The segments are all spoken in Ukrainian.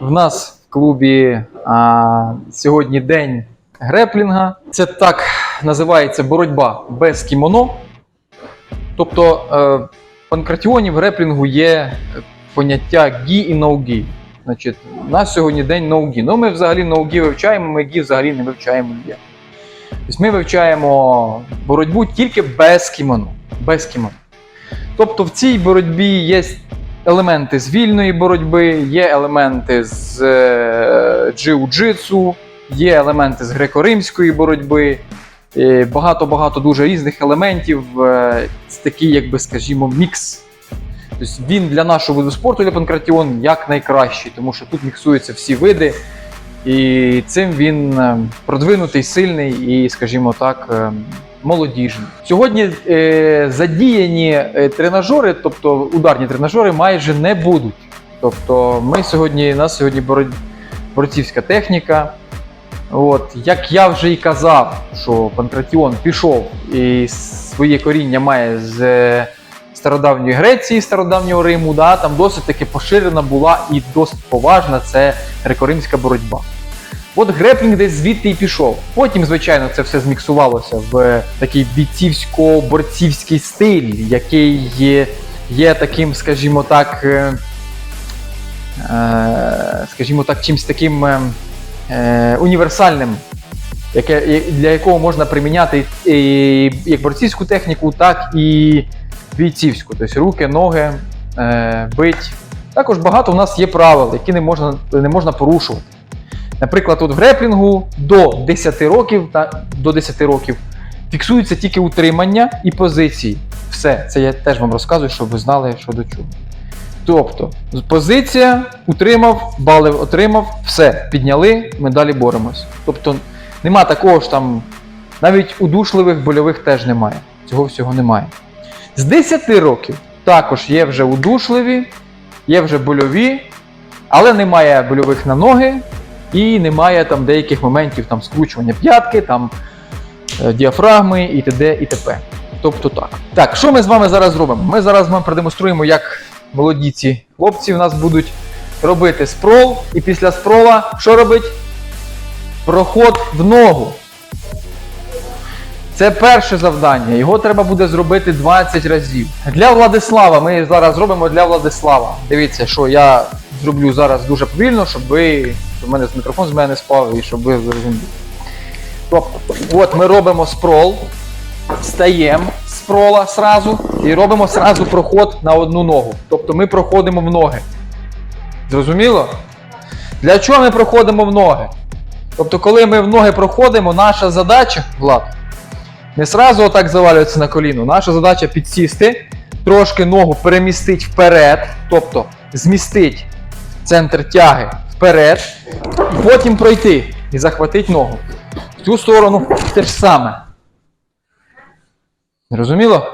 В нас в клубі а, сьогодні день греплінга. Це так називається боротьба без кімоно. Тобто е, в панкратіоні в греплінгу є поняття гі і ноугі. Значить, у нас сьогодні день ноугі. Ну ми взагалі ноугі вивчаємо, ми гі взагалі не вивчаємо ніде. Тобто ми вивчаємо боротьбу тільки без кімоно. Без кімоно. Тобто в цій боротьбі є елементи з вільної боротьби, є елементи з е, джиу-джитсу, є елементи з греко-римської боротьби. е, Багато-багато дуже різних елементів. е, Це такий, якби скажімо, мікс. Тобто він для нашого виду спорту, для панкратіон, як найкращий, тому що тут міксуються всі види. І цим він продвинутий, сильний і, скажімо так, молодіжний. Сьогодні е, задіяні е, тренажери, тобто ударні тренажери, майже не будуть. Тобто, ми сьогодні, у нас сьогодні борцівська техніка. От, як я вже і казав, що Панкратіон пішов і своє коріння має з е, стародавньої Греції, стародавнього Риму, да, там досить таки поширена була і досить поважна це греко-римська боротьба. От греплінг десь звідти і пішов. Потім, звичайно, це все зміксувалося в такий бійцівсько-борцівський стиль, який є, є таким, скажімо так, е, е, скажімо так, чимось таким е, е, універсальним, яке, для якого можна приміняти і, як борцівську техніку, так і бійцівську. Тобто руки, ноги, е, бить. Також багато у нас є правил, які не можна, не можна порушувати. Наприклад, от в греплінгу до 10 років, та, до 10 років фіксується тільки утримання і позиції. Все, це я теж вам розказую, щоб ви знали, що до чого. Тобто, позиція, утримав, бали отримав, все, підняли, ми далі боремось. Тобто, нема такого ж там, навіть удушливих больових теж немає. Цього всього немає. З 10 років також є вже удушливі, є вже больові, але немає больових на ноги, і немає там деяких моментів там скручування п'ятки, там е, діафрагми і т.д. і т.п. Тобто так. Так, що ми з вами зараз зробимо? Ми зараз вам продемонструємо, як молоді ці хлопці в нас будуть робити спрол, і після спрола що робить? Проход в ногу. Це перше завдання. Його треба буде зробити 20 разів. Для Владислава ми зараз зробимо для Владислава. Дивіться, що я зроблю зараз дуже повільно, щоб ви. Щоб мене мікрофон з мене не спав і щоб ви зрозуміли. Тобто, от ми робимо спрол, встаємо з спрола сразу і робимо сразу проход на одну ногу. Тобто ми проходимо в ноги. Зрозуміло? Для чого ми проходимо в ноги? Тобто, коли ми в ноги проходимо, наша задача, Влад, не сразу отак завалюватися на коліно. Наша задача підсісти, трошки ногу перемістити вперед, тобто змістити центр тяги вперед, потім пройти і захватити ногу. В цю сторону те ж саме. Зрозуміло?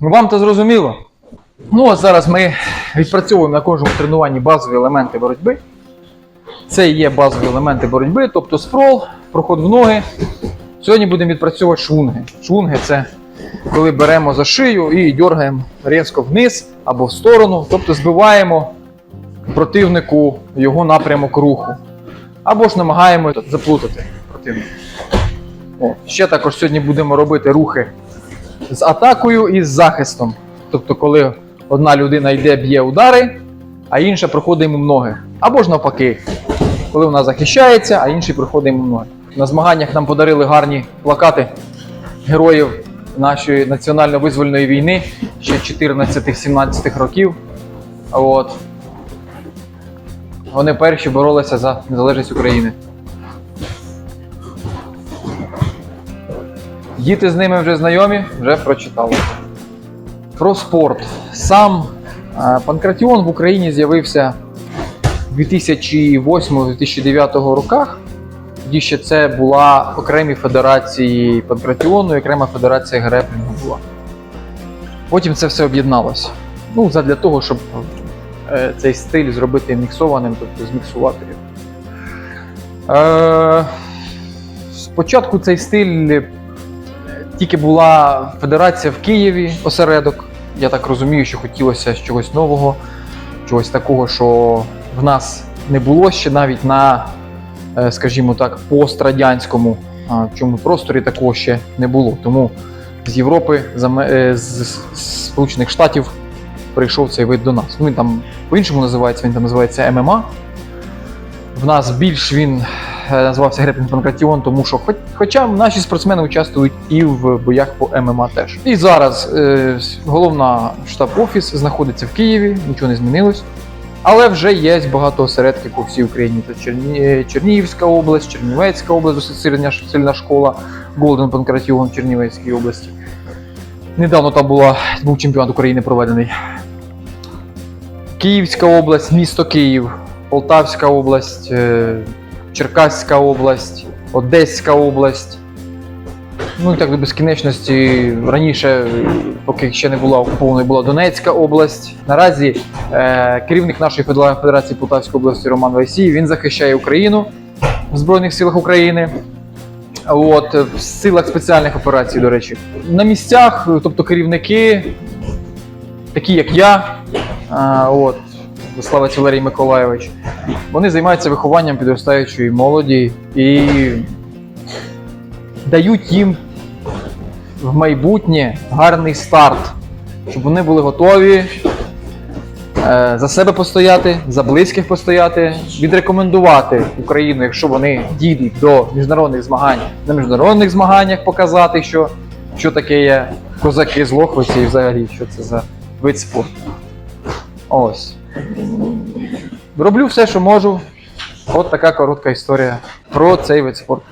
Ну вам то зрозуміло. Ну, от зараз ми відпрацьовуємо на кожному тренуванні базові елементи боротьби. Це і є базові елементи боротьби, тобто спрол, проход в ноги. Сьогодні будемо відпрацьовувати швунги. Швунги це коли беремо за шию і дергаємо різко вниз або в сторону, тобто збиваємо противнику його напрямок руху. Або ж намагаємо заплутати противника. О, ще також сьогодні будемо робити рухи з атакою і з захистом. Тобто, коли одна людина йде, б'є удари, а інша проходить йому ноги. Або ж навпаки, коли вона захищається, а інший проходить йому ноги. На змаганнях нам подарили гарні плакати героїв нашої національно-визвольної війни ще 14-17 років. От. Вони перші боролися за незалежність України. Діти з ними вже знайомі, вже прочитали. Про спорт. Сам е, Панкратіон в Україні з'явився в 2008-2009 роках. Тоді ще це була окремі федерації Панкратіону і окрема федерація греплінгу була. Потім це все об'єдналося. Ну, задля того, щоб цей стиль зробити міксованим, тобто зміксувати його. Е, спочатку цей стиль е, тільки була федерація в Києві, осередок. Я так розумію, що хотілося чогось нового, чогось такого, що в нас не було ще навіть на, е, скажімо так, пострадянському чому просторі такого ще не було. Тому з Європи, е, з Сполучених Штатів прийшов цей вид до нас. Ну, він там по-іншому називається, він там називається ММА. В нас більш він е, називався Греплінг Панкратіон, тому що хоч, хоча наші спортсмени участвують і в боях по ММА теж. І зараз е, головна штаб-офіс знаходиться в Києві, нічого не змінилось. Але вже є багато осередків по всій Україні. Це Черні... е, Чернігівська область, Чернівецька область, сильна, сильна школа, Голден Панкратіон в Чернівецькій області. Недавно там була, був чемпіонат України проведений. Київська область, місто Київ, Полтавська область, е, Черкаська область, Одеська область. Ну і так до безкінечності. Раніше, поки ще не була окупованою, була Донецька область. Наразі е, керівник нашої Федера- Федерації Полтавської області Роман Вайсій, він захищає Україну в Збройних силах України. От, в силах спеціальних операцій, до речі. На місцях, тобто керівники, такі як я, от, Славець Валерій Миколайович, вони займаються вихованням підростаючої молоді і дають їм в майбутнє гарний старт, щоб вони були готові е, за себе постояти, за близьких постояти, відрекомендувати Україну, якщо вони дійдуть до міжнародних змагань, на міжнародних змаганнях показати, що, що таке є козаки з Лохвиці і взагалі, що це за вид спорту. Ось. Роблю все, що можу. От така коротка історія про цей вид спорту.